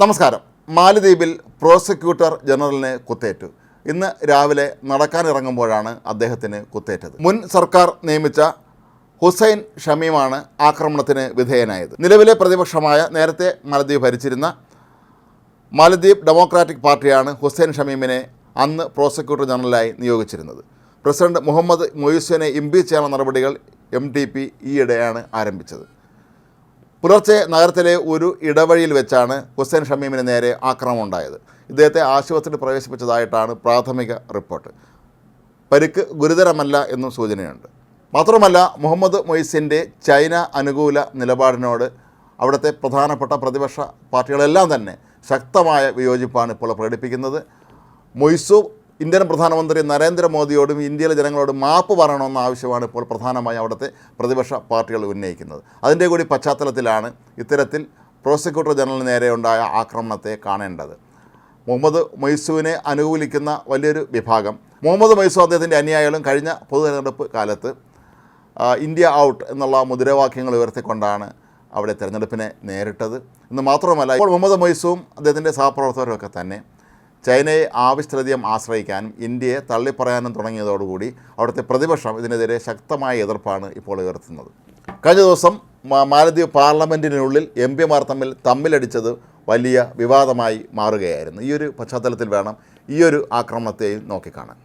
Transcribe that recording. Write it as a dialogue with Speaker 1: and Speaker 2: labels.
Speaker 1: നമസ്കാരം. മാലദ്വീപിൽ പ്രോസിക്യൂട്ടർ ജനറലിന് കുത്തേറ്റു. ഇന്ന് രാവിലെ നടക്കാനിറങ്ങുമ്പോഴാണ് അദ്ദേഹത്തിന് കുത്തേറ്റത്. മുൻ സർക്കാർ നിയമിച്ച ഹുസൈൻ ഷമീമാണ് ആക്രമണത്തിന് വിധേയനായത്. നിലവിലെ പ്രതിപക്ഷമായ നേരത്തെ മാലദ്വീപ് ഭരിച്ചിരുന്ന മാലദ്വീപ് ഡെമോക്രാറ്റിക് പാർട്ടിയാണ് ഹുസൈൻ ഷമീമിനെ അന്ന് പ്രോസിക്യൂട്ടർ ജനറലായി നിയോഗിച്ചിരുന്നത്. പ്രസിഡന്റ് മുഹമ്മദ് മൊയ്സുവിനെ ഇംപീച്ച് ചെയ്യാനുള്ള നടപടികൾ എം ടി പി ഈയിടെയാണ് ആരംഭിച്ചത്. പുലർച്ചെ നഗരത്തിലെ ഒരു ഇടവഴിയിൽ വെച്ചാണ് ഹുസൈൻ ഷമീമിന് നേരെ ആക്രമണം ഉണ്ടായത്. ഇദ്ദേഹത്തെ ആശുപത്രിയിൽ പ്രവേശിപ്പിച്ചതായിട്ടാണ് പ്രാഥമിക റിപ്പോർട്ട്. പരിക്ക് ഗുരുതരമല്ല എന്നും സൂചനയുണ്ട്. മാത്രമല്ല മുഹമ്മദ് മൊയ്സിന്റെ ചൈന അനുകൂല നിലപാടിനോട് അവിടുത്തെ പ്രധാനപ്പെട്ട പ്രതിപക്ഷ പാർട്ടികളെല്ലാം തന്നെ ശക്തമായ വിയോജിപ്പാണ് ഇപ്പോൾ പ്രകടിപ്പിക്കുന്നത്. മൊയ്സു ഇന്ത്യൻ പ്രധാനമന്ത്രി നരേന്ദ്രമോദിയോടും ഇന്ത്യയിലെ ജനങ്ങളോടും മാപ്പ് പറയണമെന്ന ആവശ്യമാണ് ഇപ്പോൾ പ്രധാനമായും അവിടുത്തെ പ്രതിപക്ഷ പാർട്ടികൾ ഉന്നയിക്കുന്നത്. അതിന്റെ കൂടി പശ്ചാത്തലത്തിലാണ് ഇത്തരത്തിൽ പ്രോസിക്യൂട്ടർ ജനറലിന് നേരെ ഉണ്ടായ ആക്രമണത്തെ കാണേണ്ടത്. മുഹമ്മദ് മൈസുവിനെ അനുകൂലിക്കുന്ന വലിയൊരു വിഭാഗം. മുഹമ്മദ് മൈസു അദ്ദേഹത്തിന്റെ അനുയായികളും കഴിഞ്ഞ പൊതു തെരഞ്ഞെടുപ്പ് കാലത്ത് ഇന്ത്യ ഔട്ട് എന്നുള്ള മുദ്രാവാക്യങ്ങൾ ഉയർത്തിക്കൊണ്ടാണ് അവിടെ തിരഞ്ഞെടുപ്പിനെ നേരിട്ടത്. എന്ന് മാത്രമല്ല ഇപ്പോൾ മുഹമ്മദ് മൈസുവും അദ്ദേഹത്തിന്റെ സഹപ്രവർത്തകരും ഒക്കെ തന്നെ ചൈനയെ ആവശ്യത്തിലധികം ആശ്രയിക്കാനും ഇന്ത്യയെ തള്ളിപ്പറയാനും തുടങ്ങിയതോടുകൂടി അവിടുത്തെ പ്രതിപക്ഷം ഇതിനെതിരെ ശക്തമായ എതിർപ്പാണ് ഇപ്പോൾ ഉയർത്തുന്നത്. കഴിഞ്ഞ ദിവസം മാലദ്വീപ് പാർലമെന്റിനുള്ളിൽ എം പിമാർ തമ്മിൽ തമ്മിലടിച്ചത് വലിയ വിവാദമായി മാറുകയായിരുന്നു. ഈ ഒരു പശ്ചാത്തലത്തിൽ വേണം ഈ ഒരു ആക്രമണത്തെയും നോക്കിക്കാണാൻ.